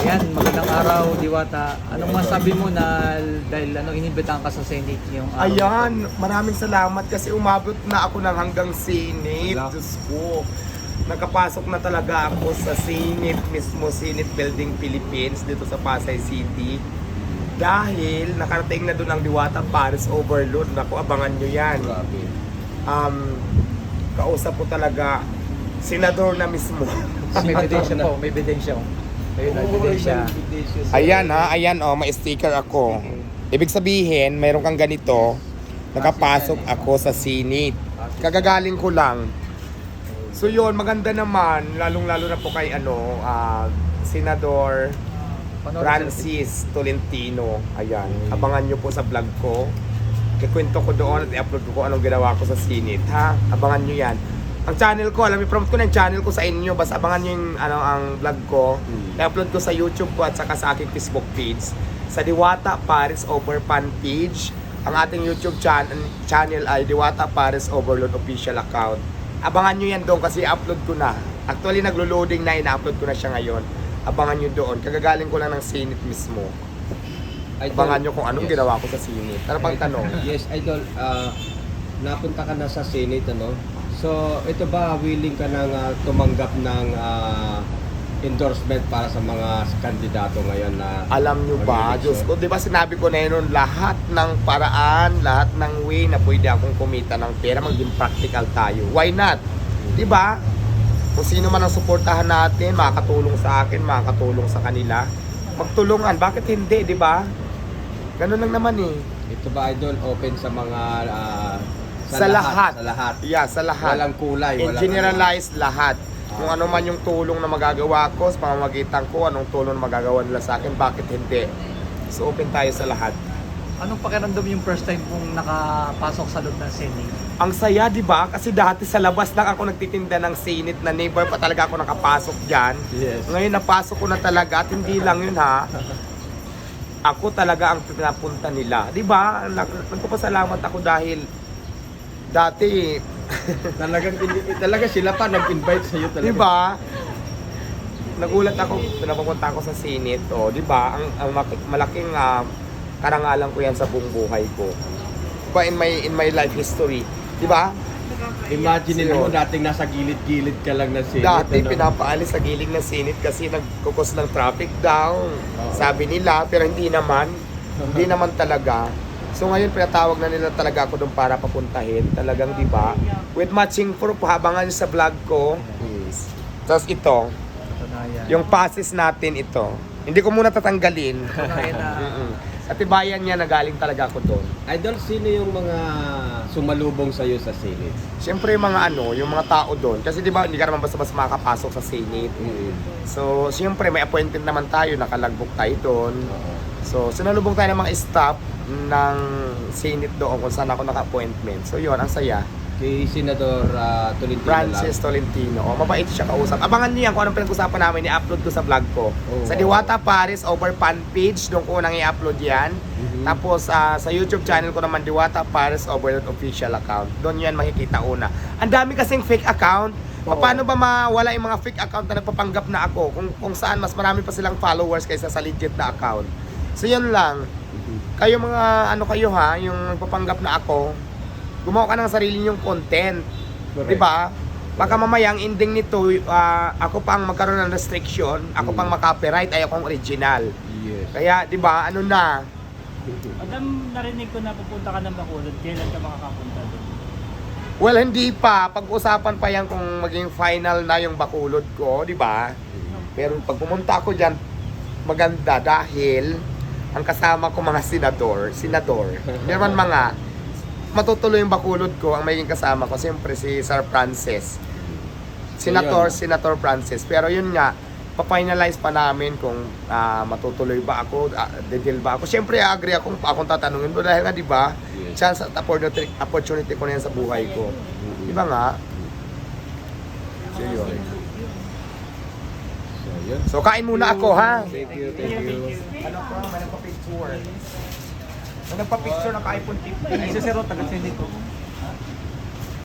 Ayan, magandang araw, Diwata. Anong masabi mo na dahil ano, inibitahan ka sa Senate yung araw? Ayan, maraming salamat kasi umabot na ako ng hanggang Senate. Wala. Diyos ko. Nakapasok na talaga ako sa Senate mismo, Senate Building Philippines dito sa Pasay City. Dahil nakarating na doon ang Diwata Paris Overload. Naku, abangan nyo yan. Grabe. Um, kausap ko talaga, senador na mismo. May ebidensya po, may ebidensya ko. Ayun. Ayan ha, ayan oh, may sticker ako. Ibig sabihin, mayroon kang ganito, nakapasok ako sa Senate. Kagagaling ko lang. So yun, maganda naman, lalong-lalo na po kay ano, ah, Senador Francis Tolentino. Ayan, abangan nyo po sa vlog ko. Kikwento ko doon at i-upload ko kung anong ginawa ko sa Senate, ha? Abangan nyo yan. Ang channel ko, alam mo, promote ko na yung channel ko sa inyo. Basta abangan nyo yung ano, ang vlog ko. Hmm. I-upload ko sa YouTube ko at saka sa aking Facebook page. Sa Diwata Paris Overpan page. Ang ating YouTube chan- channel ay Diwata Paris Overload Official Account. Abangan nyo yan doon kasi upload ko na. Actually, naglo-loading na, ina-upload ko na siya ngayon. Abangan nyo doon. Kagagaling ko lang ng Senate mismo. Abangan nyo kung anong Yes. ginawa ko sa Senate. Ano pang tanong? Yes, Idol. ah, napunta ka na sa Senate, ano? So, ito ba, willing ka nang ah, tumanggap ng ah, endorsement para sa mga kandidato ngayon na Alam nyo ba? Diyos ko, di ba sinabi ko na yun, lahat ng paraan, lahat ng way na pwede akong kumita ng pera, maging practical tayo. Why not? Di ba? Kung sino man ang suportahan natin, makakatulong sa akin, makakatulong sa kanila. Magtulungan, bakit hindi, di ba? Ganun lang naman eh. Ito ba, Idol, open sa mga... ah, Sa lahat. Sa lahat. Yeah, sa lahat. Walang kulay. In walang generalize lahat. Kung Ah. ano man yung tulong na magagawa ko sa pamamagitan ko, anong tulong na magagawa nila sa akin, bakit hindi? So open tayo sa lahat. Anong pakiramdam yung first time kong nakapasok sa loob ng Senate? Ang saya, di ba? Kasi dati sa labas lang ako nagtitinda ng sinit na neighbor pa talaga ako nakapasok dyan. Yes. Ngayon napasok ko na talaga at hindi lang yun ha. Ako talaga ang pinapunta nila. Di ba? Nag- Nagpapasalamat ako dahil dati, Talagang, talaga sila pa nag-invite sa'yo talaga. di ba? Nagulat ako, pinapapunta ako sa sinit. O, di ba? Ang, ang malaking ah, karangalan ko yan sa buong buhay ko. Di ba? In my, in my life history. Di ba? Imagine mo, Yun. dating nasa gilid-gilid ka lang ng Senate. Dati ano? pinapaalis sa giling ng sinit kasi nagkukos ng traffic down. Oo. Sabi nila, pero hindi naman. hindi naman talaga. So ngayon pinatawag na nila talaga ako doon para papuntahin. Talagang di ba? With matching proof, habangan sa vlog ko. Yes. Tapos ito, yung passes natin ito. Hindi ko muna tatanggalin. Mm-mm. Sa tibayan niya na galing talaga ako doon. Idol, sino yung mga sumalubong sa'yo sa Senate? Siyempre yung mga ano, yung mga tao doon. Kasi di ba hindi ka naman basta-basta makakapasok sa Senate. So, siyempre may appointment naman tayo, nakalagbok tayo doon. Oo. So, sinalubong tayo ng mga staff ng Senate doon kung saan ako naka-appointment. So, yun, ang saya. Kay Senador uh, Tolentino Francis lang. Tolentino. O, mabait siya kausap. Abangan niyo yan kung anong pinag-usapan namin, i-upload ko sa vlog ko. Oo. Sa Diwata Paris over fan page, doon ko nang i-upload yan. Mhm. Tapos, ah, sa YouTube channel ko naman, Diwata Paris over official account. Doon yan makikita una. Ang dami kasing fake account. Oo. Paano ba mawala yung mga fake account na nagpapanggap na ako? Kung, kung saan mas marami pa silang followers kaysa sa legit na account. So, yan lang. Mhm. Kayo mga ano kayo ha, yung nagpapanggap na ako, gumawa ka ng sarili nyong content. Correct. 'Di ba? Baka mamaya ang ending nito, ah, ako pang magkaroon ng restriction, ako Mm. pang makopyright, ay akong original. Yes. Kaya 'di ba, ano na, Madam, narinig ko na pupunta ka ng Bacolod. Kailan ka makakapunta doon? well hindi pa, pag-usapan pa yan kung maging final na yung bakulod ko, 'di ba? Pero pag pumunta ako diyan, maganda dahil ang kasama ko mga senador, senador. Naman mga matutuloy yung bakulod ko, ang magiging kasama ko, siyempre si Sir Francis. Senator, So. Senator Francis. Pero yun nga, pa-finalize pa namin kung ah, matutuloy ba ako, uh, ba ako. Siyempre, agree akong akong tatanungin doon dahil nga, di ba, Yes. chance at opportunity, opportunity ko na yan sa buhay ko. Di ba nga? So, yun. So, yun. So, kain muna ako, ha? Thank you, thank you. Ano po, may nagpa-picture. May nagpa-picture ng ka-iPhone 15. Ay, si Sir Ro, taga Senate ko.